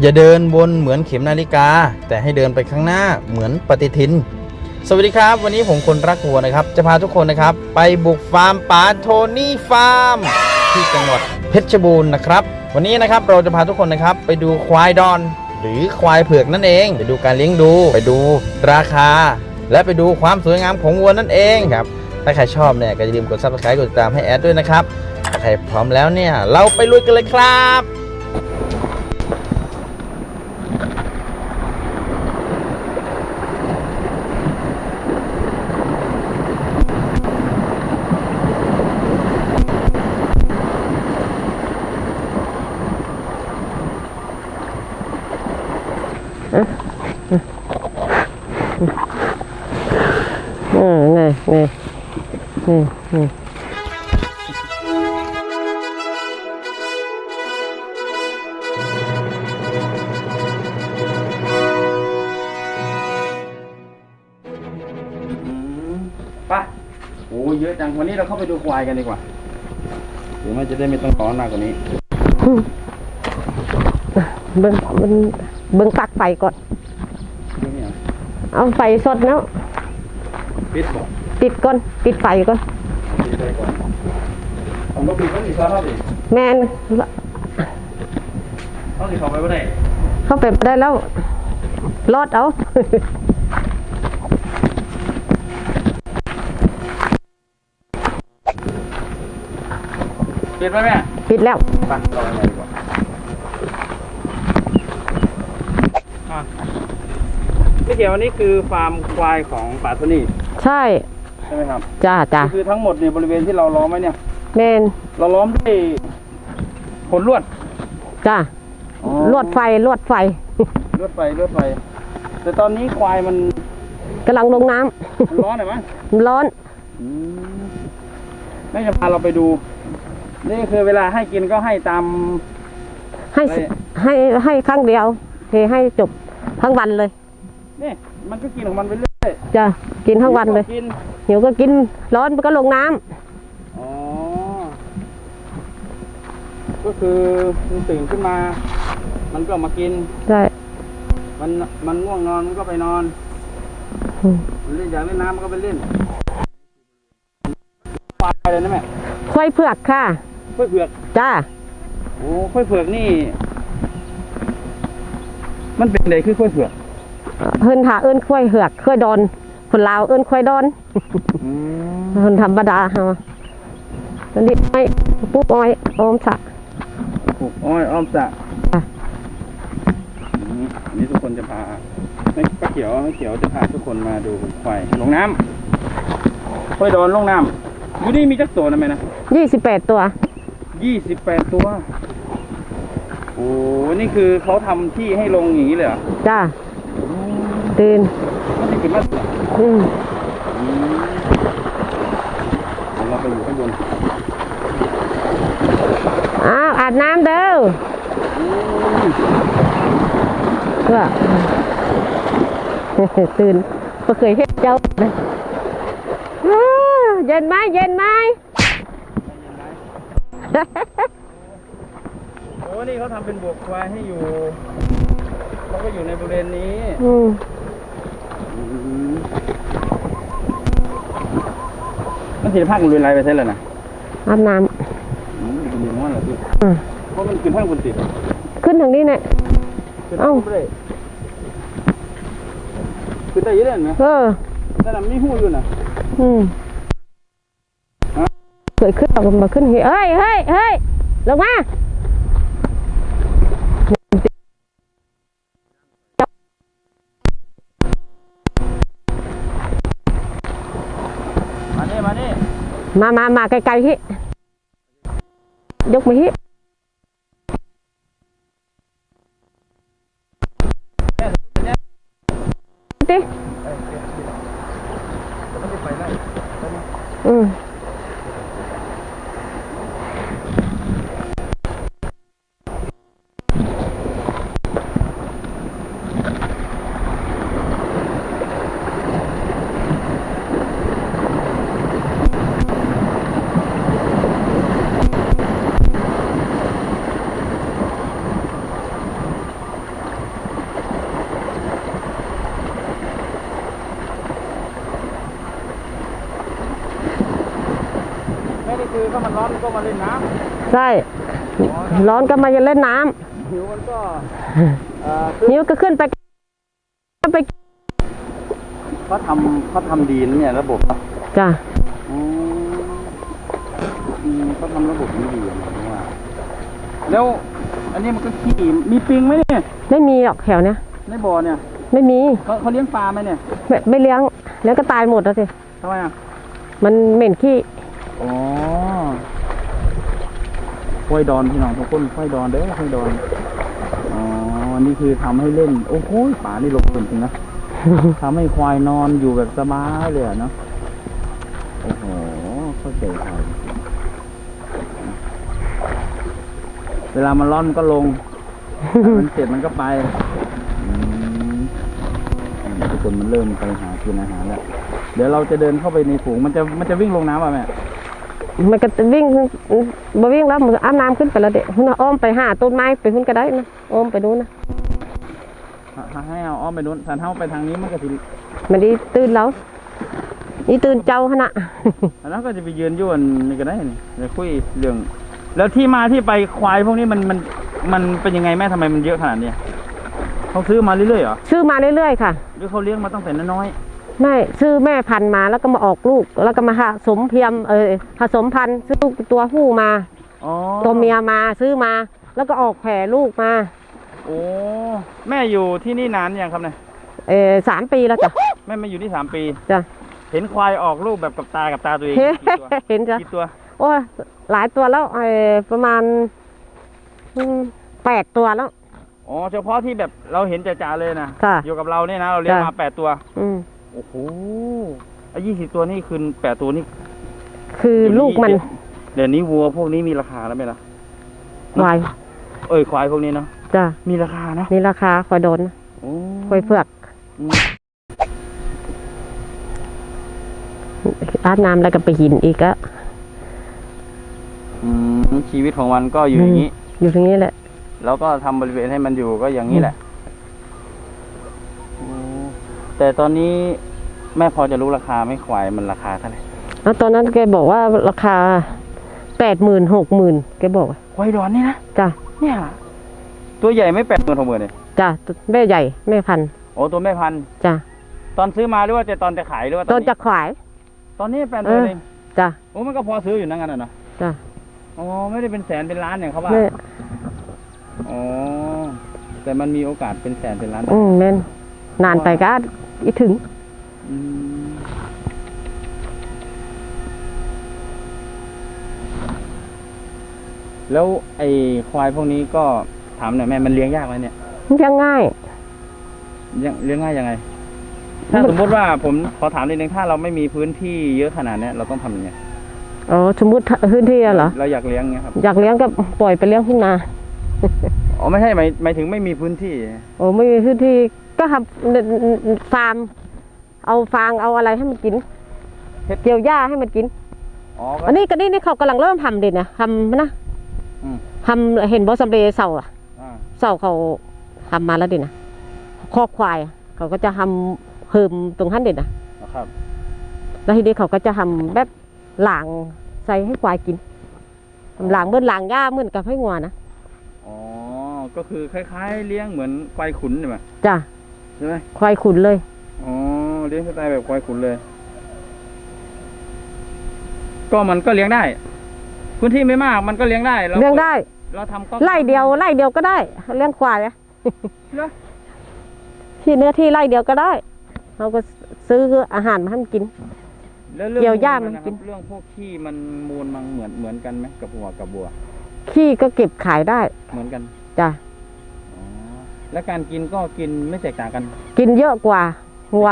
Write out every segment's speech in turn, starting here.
อย่าเดินวนเหมือนเข็มนาฬิกา แต่ให้เดินไปข้างหน้าเหมือนปฏิทิน สวัสดีครับ วันนี้ผมคนรักวัวนะครับ จะพาทุกคนนะครับ ไปบุกฟาร์มป๋าโทนี่ฟาร์ม ที่จังหวัดเพชรบูรณ์นะครับ วันนี้นะครับเราจะพาทุกคนนะครับ ไปดูควายดอน หรือควายเผือกนั่นเองไปดูการเลี้ยงดู ไปดูราคา และไปดูความสวยงามของวัวนั่นเองครับถ้าใครชอบเนี่ยก็อย่าลืมกด subscribe กดติดตามให้แอดด้วยนะครับถ้าใครพร้อมแล้วเนี่ยเราไปลุยกันเลยครับ นี่นี่นี่นี่ไปโอ้เยอะจัง วันนี้เราเข้าไปดูควายกันดีกว่าหรือว่าจะได้ไม่ต้องร้อนมากกว่านี้ เบิ้งเบิ้งเบิ้งปลักไฟก่อนดูเนี่ยเอาไฟสดแล้วปิดบอก ปิดก่อนปิดไฟก่อนปิดไปก่อนผมก็ปิดก็ปิดแล้วครับดิแมนต้องสิเขาไปไม่ได้เข้าไปบ่ได้แล้ว รอดเอาปิดไปแม่ปิดแล้วไปรออะไรดีกว่าอะพี่เขียวอันนี้คือฟาร์มควายของป่าโทนี่ ใช่ ใช่ไหมครับจ้าจ้าคือทั้งหมดเนี่ยบริเวณที่เราล้อมไว้เนี่ยแมนเราล้อมด้วยขนลวดจ้าลวดไฟลวดไฟลวดไฟลวดไฟ แต่ตอนนี้ควายมันกำลังลงน้ำมันร้อนหน่อยมั้ยร้อนแม่จะพาเราไปดู นี่คือเวลาให้กินก็ให้ตาม ให้สิให้ให้ครั้งเดียวเทให้จบทั้งวันเลยนี่มันก็กินของมันไปเรื่อยจ้ากินทั้งวันเลยกิน หิวก็กินร้อนมันก็ลงน้ำอ๋อ ก็คือมันตื่นขึ้นมา มันก็มากิน ใช่มันมันง่วงนอนมันก็ไปนอน อืมมันเล่นอยากเล่นน้ำมันก็ไปเล่นปลาอะไรนะแม่ควายเผือกค่ะ ค่อยเผือกจ้า โอ้ค่อยเผือกนี่ มันเป็นอะไรคือค่อยเผือกเฮินถาเอิ้นควายเหือกควายดอน คนลาวเอิ้นควายดอนอืมคนธรรมดาฮะตอนนี้ไอ้ปุ๊บอ้อยออมสะปลูกอ้อยอ้อมสระอะอืมอันนี้ทุกคนจะพาไม่ป้าเขียวป้าเขียวจะพาทุกคนมาดูควายลงน้ำค่อยโดนลงน้ำอยู่นี่มีจักตัวนะแม่นะยี่สิบแปดตัวยี่สิบแปดตัวโอ้นี่คือเขาทำที่ให้ลงอย่างนี้เลยเหรอจ้าตื่นมันจะ ขึ้นมาอืมอืมเดี๋ยวเราไปอยู่ข้างบนอ้าวอาบน้ำเด้อเพื่อตื่นก็เคยเห็นเจ้านะอ้าวเย็นไหมเย็นไหมโอ้นี่เขาทำเป็นบวกควายให้อยู่เขาก็อยู่ในบริเวณนี้ มมันสิภาคมันรุนแรงไปใช่เลยนะอาบน้อืมมันดีมากเลยพี่ำอืมเพราะมันขึ้นข้างบนติดขึ้นทางนี้เนี่ย ขึ้นเอ้าไม่ได้ขึ้นได้เยอะเลยนะเออ แต่ลำนี้หูอยู่นะอืมฮะเคยขึ้นออกมาขึ้นเฮ้ยเฮ้ยเฮ้ยเฮ้ยลงมา มานี่มามามามาไกลๆฮิยกมาฮิ คือถ้ามันร้อนมันก็มาเล่นน้ใช่ ร้อนก็มาจะเล่นน้ำำหิวมันก็เอ่อนิ้วก็ขึ้นไปไปเขาทำเขาทำดีนะเนี่ยระบบเนอะจ้ะอืมอืมเขาทำระบบนี้ดีนะผมว่าแล้วอันนี้มันก็ขี้มีปิงไหมเนี่ยไม่มีหรอกแถวเนี้ยในบ่อเนี่ยไม่มีเขาเขาเลี้ยงปลาไหมเนี่ยไม่ไม่เลี้ยงแล้วก็ตายหมดแล้วสิทำไมอะมันเหม็นขี้ อ๋อห้วยดอนพี่น้องทุกคนห้วยดอนเด้อห้วยดอน อ๋อ นี่คือทำให้เล่น โอ้โหป่านี่ลงจริงๆนะทำให้ควายนอนอยู่แบบสบายเลยอะเนาะ โอ้โหเข้าใจควายจริงๆเวลามันร้อนมันก็ลง มันเสร็จมันก็ไปอืมอืมทุกคนมันเริ่มไปหากินอาหารแล้ว เดี๋ยวเราจะเดินเข้าไปในฝูง มันจะมันจะวิ่งลงน้ำป่ะแม่ มันก็วิ่งบ่วิ่งแล้วมันก็อาบน้ำขึ้นไปแล้วเด็กหุ่นน่ะอ้อมไปหาต้นไม้ไปหุ่นก็ได้นะอ้อมไปดูนนะถ้าให้เอาอ้อมไปนู้นถ้าเท้าไปทางนี้มันก็จะมันดีตื่นแล้วนี่ตื่นเจ้าขนาดแล้วก็จะไปยืนอยู่อันนี่ก็ได้นี่เดี๋ยวคุยเรื่อง แล้วที่มาที่ไปควายพวกนี้มันมันมันเป็นยังไงแม่ทำไมมันเยอะขนาดนี้เขาซื้อมาเรื่อยๆเหรอซื้อมาเรื่อยๆค่ะหรือเขาเลี้ยงมาตั้งแต่น้อย ไม่ซื้อแม่พันธุ์มาแล้วก็มาออกลูก แล้วก็มาผสมเพียมเออผสมพันธุ์ซื้อตัวผู้มาๆอ๋อตัวเมียมาซื้อมา แล้วก็ออกแผ่ลูกมาโอ้แม่อยู่ที่นี่นานยังครับเนี่ยเออสามปีแล้วจ้ะแม่มาอยู่ที่สามปีจ้ะเห็นควายออกลูกแบบกับตากับตาตัวเองเฮ้กี่ตัวเห็นจ้ะกี่ตัวโอ้ยหลายตัวแล้วเออประมาณอืมแปดตัวแล้วอ๋อเฉพาะที่แบบเราเห็นจ่าๆเลยนะค่ะอยู่กับเราเนี่ยนะเราเลี้ยงจ้ะมาแปดตัว อืม โอ้โหไอ้ยี่สิบตัวนี่คือแปดตัวนี่คือลูกมันเดี๋ยวนี้วัวพวกนี้มีราคาแล้วไหมล่ะวายเอ้ยควายพวกนี้เนาะจ้ะมีราคานะนี่ราคาคอยโดนโอ้คอยเผือกอืมอาบน้ำแล้วก็ไปหินอีกก็อืมชีวิตของมันก็อยู่อย่างนี้ อยู่ตรงนี้แหละ แล้วก็ทำบริเวณให้มันอยู่ก็อย่างนี้แหละโอ้ แต่ตอนนี้แม่พอจะรู้ราคาไหม่ควายมันราคาเท่าไหร่แล้วตอนนั้นแกบอกว่าราคาแปดหมื่นหกหมื่นแกบอกอะควายดอนนี่นะจ้ะเนี่ย ตัวใหญ่ไม่แปดหมื่นหกหมื่นเลยจ้ะแม่ใหญ่แม่พันธุ์โอ้ตัวแม่พันธุ์จ้ะตอนซื้อมาหรือว่าจะตอนจะขายหรือว่าต้นจะขวายตอนนี้แปดหมื่นเออเองจ้ะโอ้มันก็พอซื้ออยู่นั่นกันนะเนาะจ้ะอ๋อไม่ได้เป็นแสนเป็นล้านอย่างเขาว่าแม่อ๋อแต่มันมีโอกาสเป็นแสนเป็นล้านอืมแม่นนานไปก็ อีถึงอืมแล้วไอ้ควายพวกนี้ก็ถามหน่อยแม่มันเลี้ยงยากไหมเนี่ยมันยังง่ายเลี้ยงเลี้ยงง่ายยังไง ถ้าสมมติว่าผมขอถามนิดนึงถ้าเราไม่มีพื้นที่เยอะขนาดเนี้ยเราต้องทำยังไงอ๋อสมมติพื้นที่อะเหรอเราอยากเลี้ยงเงี้ยครับอยากเลี้ยงก็ปล่อยไปเลี้ยงทุ่งนาอ๋อไม่ใช่หมายหมายถึงไม่มีพื้นที่ โอ้ไม่มีพื้นที่ ก็ทำฟาร์ม เอาฟางเอาอะไรให้มันกินเฮ็ดเกี่ยวหญ้าให้มันกิน อ๋อก็อันนี้ก็นี่นี่เขากำลังเริ่มทำเด็ดนะทำนะอืมทำเห็นบอสเบเสาอะอ่าเสาเขาทำมาแล้วเด็ดนะคอกควายอะเขาก็จะทำเพิ่มตรงขั้นเด็ดนะครับ แล้วทีนี้เขาก็จะทำแบบหลางใส่ให้ควายกินทำหลางเมื่อหลางหญ้าเหมื่อนกับให้งัวนะอ๋อ ก็คือคล้ายๆ เลี้ยงเหมือนควายขุนใช่ไหมจ้ะ ใช่ไหมควายขุนเลย อ๋อเลี้ยงสไตล์แบบควายขุนเลย ก็มันก็เลี้ยงได้ พื้นที่ไม่มากมันก็เลี้ยงได้ราเลี้ยงได้ เราทำก็ไล่เดียวไล่เดียวก็ได้ เลี้ยงควายอะเหรอที่เนื้อที่ไล่เดียวก็ได้เราก็ซื้ออาหารมาให้มันกิน แล้วเรื่องเกี่ยวหญ้ามูลมันนะคกิรับนเรื่องพวกขี้มันมูลมันเหมือนเหมือนกันไหมกับหัวกับบัว ขี้ก็เก็บขายได้เหมือนกัน จ้ะอ๋อ แล้วการกินก็กินไม่แตกต่างกันกินเยอะกว่าวัว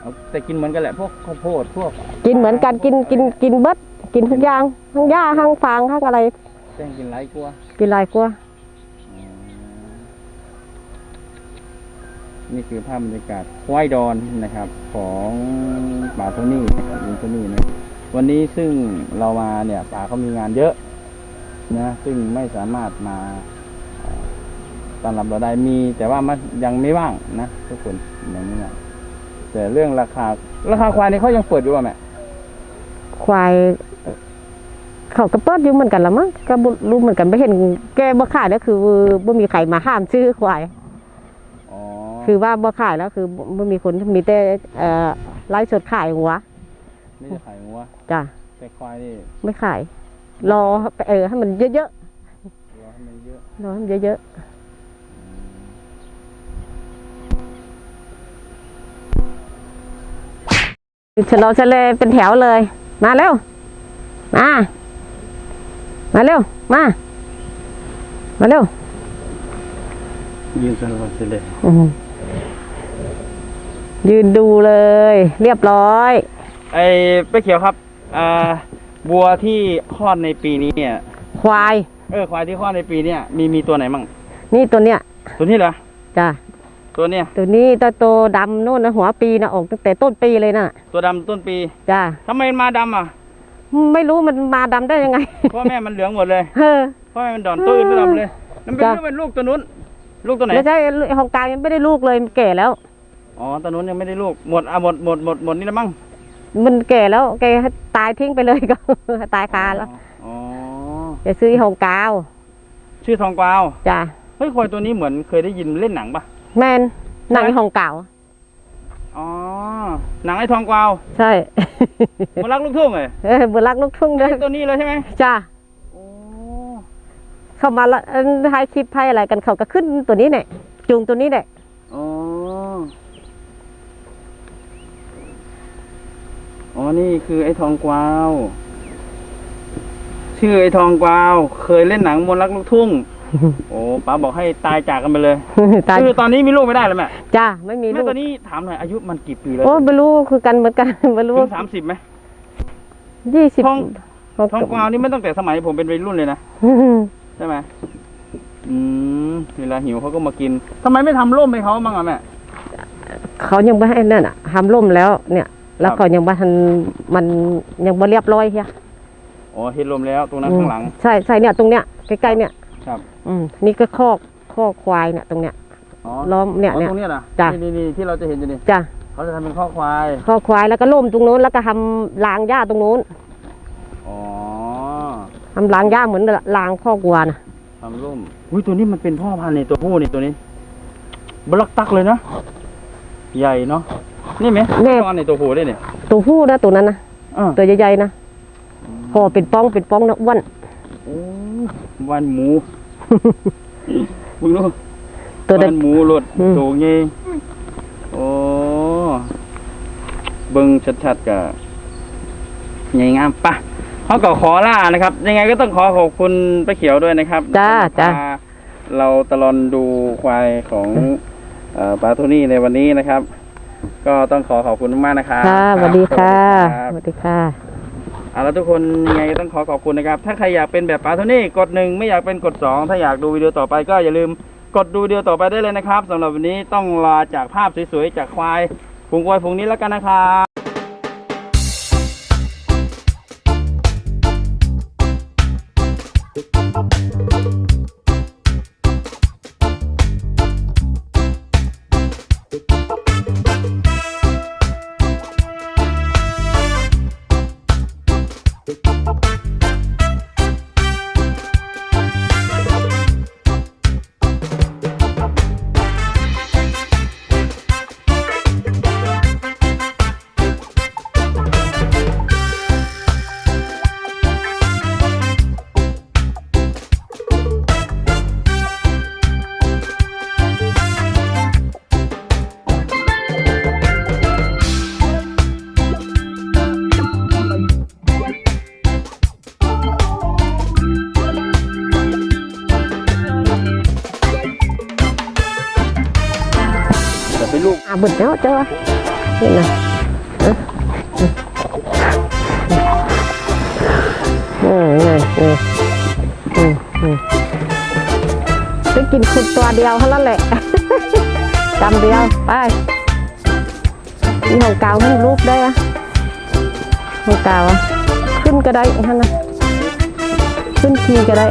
เอาแต่กินเหมือนกันแหละพวกข้าวโพดพวกกินเหมือนกันกินกินกินเบิดกินทุกอย่างทั้งหญ้าทั้งฟางทั้งอะไรแจ้งกินไรกลัวกินหลายกว่านี่คือภาพบรรยากาศควายดอนนะครับ ของป่าโทนี่นะครับลุงโทนี่นะวันนี้ซึ่งเรามาเนี่ยป่าเขามีงานเยอะนะซึ่งไม่สามารถมาเอ่อ ต้อนรับเราได้มี แต่ว่ามันยังไม่ว่างนะทุกคนยังไม่ว่างแต่เรื่องราคา ราคาควายนี่เขายังเปิดอยู่ป่ะแม่ควาย เขาก็เปิดอยู่เหมือนกันละมั้งก็บ่รู้เหมือนกันไม่เห็นแกบ่ขายแล้วคือบ่มีใครมาห้ามซื้อควาย อ๋อคือว่าบ่ขายแล้วคือบ่บ่มีคนมีแต่เอ่อไลฟ์สดขายหัวไม่ได้ขายงัวจ้ะแต่ควายนี่ไม่ขาย รอเออให้มันเยอะรอให้มันเยอะๆรอให้มันเยอะๆ ฉลองเฉลยเป็นแถวเลย มาเร็ว มา มาเร็ว มา มาเร็วยืนสลอดเลยอืมยืนดูเลย เรียบร้อย ไอ้ป้าเขียวครับอ่าวัวที่คลอดในปีนี้เนี่ย ควาย เออ ควายที่คลอดในปีเนี้ยมีมีตัวไหนมั่งนี่ตัวเนี้ย ตัวนี้เหรอ จ้ะ ตัวเนี้ยตัวนี้ตัวโตดำโน่นนะหัวปีนะออกตั้งแต่ต้นปีเลยน่ะ ตัวดำต้นปีจ้ะทำไมมันมาดำอะ ไม่รู้มันมาดำได้ยังไง พ่อแม่มันเหลืองหมดเลยเออ พ่อแม่มันดอนตัวอื่นไม่ดำเลยมันเป็นจ้ะลูกเป็นลูกตัวนู้น ลูกตัวไหนไม่ใช่ของกลางยังไม่ได้ลูกเลยมันแก่แล้ว อ๋อตัวนู้นยังไม่ได้ลูกหมดอะหมดหมดหมดหมดนี่แล้วมั้งมันแก่แล้วแกตายทิ้งไปเลยก็ ตายคาแล้วอ๋อจะซื้อของกาวชื่อทองกวาวจ้ะเฮ้ยควายตัวนี้เหมือนเคยได้ยินเล่นหนังปะ แมนหนังของเก่าอ๋อหนังไอ้ทองกวาวใช่มันรักลูกทุ่งเลยเออบุรักลูกทุ่งเด้อตัวนี้เลยใช่ไหมจ้ะโอ้เข้ามาละเอิ่มถ่ายคลิปถ่ายอะไรกันเขาก็ขึ้นตัวนี้เนี่ยจูงตัวนี้เนี่ยอ๋ออ๋อนี่คือไอ้ทองกวาว ชื่อไอ้ทองกวาว เคยเล่นหนังมนต์รักลูกทุ่ง โอ้ป้าบอกให้ตายจากกันไปเลยตายคือตอนนี้มีลูกไม่ได้แล้วแม่จ้าไม่มีแม่ลูกตอนนี้ถามหน่อยอายุมันกี่ปีแล้วโอ้ไม่รู้คือกันเหมือนกันไม่รู้ถึงสามสิบไหมยี่สิบทองทองกวาวนี่ไม่ตั้งแต่สมัยผมเป็นวัยรุ่นเลยนะใช่ไหมอืมเวลาหิวเขาก็มากินทำไมไม่ทำร่มให้เขาบ้างอะแม่เขายังไม่ให้นั่นอะทำร่มแล้ว เนี่ย แล้วครับเขายังไม่ทันมันยังไม่เรียบร้อยเฮียอ๋อเฮ็ดร่มแล้วตรงนั้นข้างหลัง ใช่ใช่เนี่ยตรงเนี้ยใกล้ๆเนี่ย ครับอืมนี่ก็คอกคอกควายเนี่ยตรงเนี้ยอ๋อล้อมเนี่ยอ๋อเนี่ย ตรงเนี้ยนะจ้ะ นี่นี่ที่เราจะเห็นอยู่นี่จ้ะเขาจะทำเป็นข้อควายคอกควายแล้วก็ร่มตรงนู้นแล้วก็ทำรางหญ้าตรงนู้นอ๋อทำรางหญ้าเหมือนรางคอกวัวนะทำร่มอุ้ยตัวนี้มันเป็นพ่อพันธุ์นี่ตัวผู้นี่ตัวนี้บลักตักเลยนะใหญ่เนาะนี่ไหมตอนในตัวผู้ได้เนี่ยตัวผู้นะตัวนั้นนะอ่าตัวใหญ่ๆนะพอเป็นป้องเป็นป้องนะอ้วนโอ้ วันหมูมึงรู้ตัววัเด็ดนหมูรถอืมโถเงี้โอ้เบิ่งชัดๆกับใหญ่งามปะเขาก็ขอล่านะครับ ยังไงก็ต้องขอขอบคุณป้าเขียวด้วยนะครับจ้าจ้า พเราตลอนดูควายของเอ่อปาโทนี่ในวันนี้นะครับ ก็ต้องขอขอบคุณมากๆนะครับค่ะสวัสดีค่ะรับ สวัสดีค่ะ เอาละทุกคนยังไงต้องขอขอบคุณนะครับ ถ้าใครอยากเป็นแบบปาโทนี่กดหนึ่งไม่อยากเป็นกดสองถ้าอยากดูวิดีโอต่อไปก็อย่าลืมกดดูวิดีโอต่อไปได้เลยนะครับสำหรับวันนี้ต้องลาจากภาพสวยๆจากควายฝูงควายฝูงนี้แล้วกันนะครับ เดเนาะเจ้านี่นะเออเออเออเออเออไปกินขุดตัวเดียวเท่านั้นแหละจำเดียว ไปนี่ของเก่าให้รูปได้อะของเก่าอะขึ้นก็ได้ท่านนะขึ้นทีก็ได้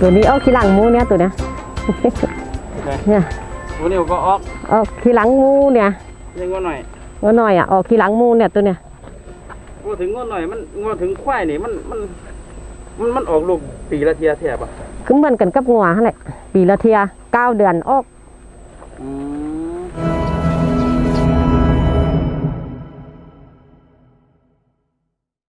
ตัวนี้เอาขี้หลังหมูเนี่ยตัวเนี้ยโอเคเนี่ยวันนี้ก็ออกเอาขี้หลังหมูเนี่ยยังงอหน่อยงอหน่อยอะออกขี้หลังหมูเนี่ยตัวเนี้ยงอถึงงอหน่อยมันงอถึงควายนี่มันมันมันมันออกลูกปีละเทียแทบอะคือเหมือนกันกับงัวหั่นแหละปีละเทียเก้าเดือนออกอืม